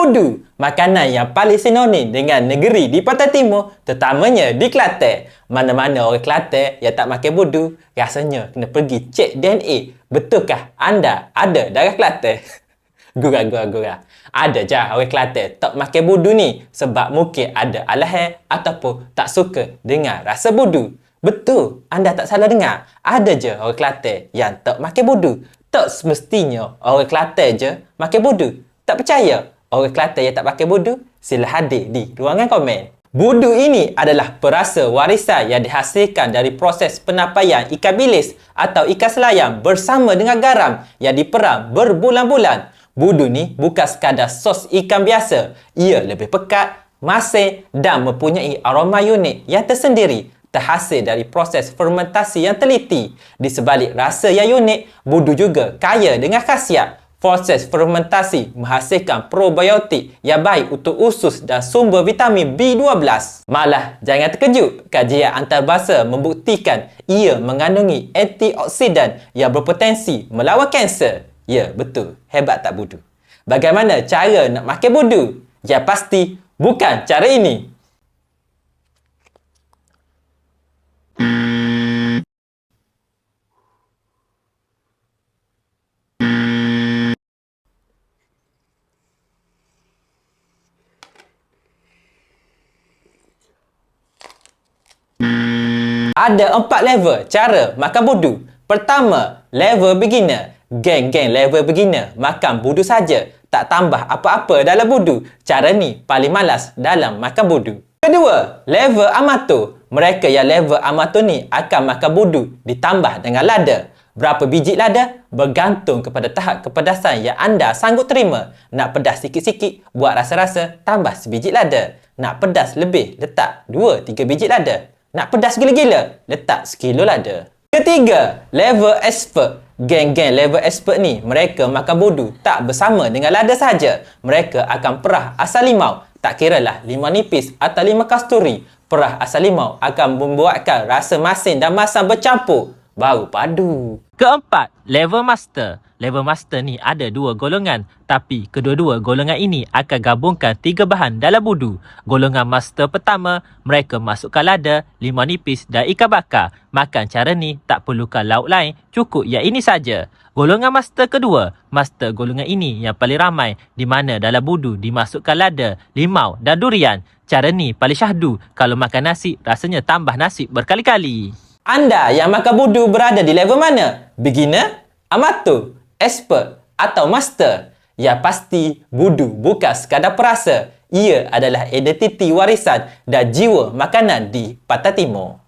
budu, makanan yang paling sinonim dengan negeri di Pantai Timur, terutamanya di Kelantan. Mana-mana orang Kelantan yang tak makan budu, rasanya kena pergi cek DNA. Betulkah anda ada darah Kelantan? Gurah-gurah-gurah. Ada je orang Kelantan tak makan budu ni sebab mungkin ada alasan ataupun tak suka dengan rasa budu. Betul, anda tak salah dengar. Ada je orang Kelantan yang tak makan budu. Tak semestinya orang Kelantan je makan budu. Tak percaya orang Kelantan yang tak pakai budu? Sila hadir di ruangan komen. Budu ini adalah perasa warisan yang dihasilkan dari proses penapaian ikan bilis atau ikan selayang bersama dengan garam yang diperang berbulan-bulan. Budu ni bukan sekadar sos ikan biasa. Ia lebih pekat, masin dan mempunyai aroma unik yang tersendiri terhasil dari proses fermentasi yang teliti. Di sebalik rasa yang unik, budu juga kaya dengan khasiat Proses fermentasi menghasilkan probiotik yang baik untuk usus dan sumber vitamin B12. Malah, jangan terkejut, kajian antarabangsa membuktikan ia mengandungi antioksidan yang berpotensi melawan kanser. Ya, betul. Hebat tak budu? Bagaimana cara nak makan budu? Ya pasti bukan cara ini. Ada empat level cara makan budu. Pertama, level beginner. Geng-geng level beginner makan budu saja, tak tambah apa-apa dalam budu. Cara ni paling malas dalam makan budu. Kedua, level amatur. Mereka yang level amatur ni akan makan budu ditambah dengan lada. Berapa biji lada? Bergantung kepada tahap kepedasan yang anda sanggup terima. Nak pedas sikit-sikit, buat rasa-rasa, tambah sebiji lada. Nak pedas lebih, letak 2-3 biji lada. Nak pedas gila-gila, letak sekilo lada. Ketiga, level expert. Geng-geng level expert ni, mereka makan bodu tak bersama dengan lada saja. Mereka akan perah asal limau. Tak kira lah limau nipis atau limau kasturi. Perah asal limau akan membuatkan rasa masin dan masam bercampur. Baru padu. Keempat, level master. Level master ni ada dua golongan. Tapi kedua-dua golongan ini akan gabungkan tiga bahan dalam budu. Golongan master pertama, mereka masukkan lada, limau nipis dan ikan bakar. Makan cara ni tak perlukan lauk lain, cukup yang ini saja. Golongan master kedua, master golongan ini yang paling ramai di mana dalam budu dimasukkan lada, limau dan durian. Cara ni paling syahdu kalau makan nasi rasanya tambah nasi berkali-kali. Anda yang makan budu berada di level mana? Beginner, amatur, expert atau master? Ya pasti budu bukan sekadar perasa. Ia adalah identiti warisan dan jiwa makanan di Pantai Timur.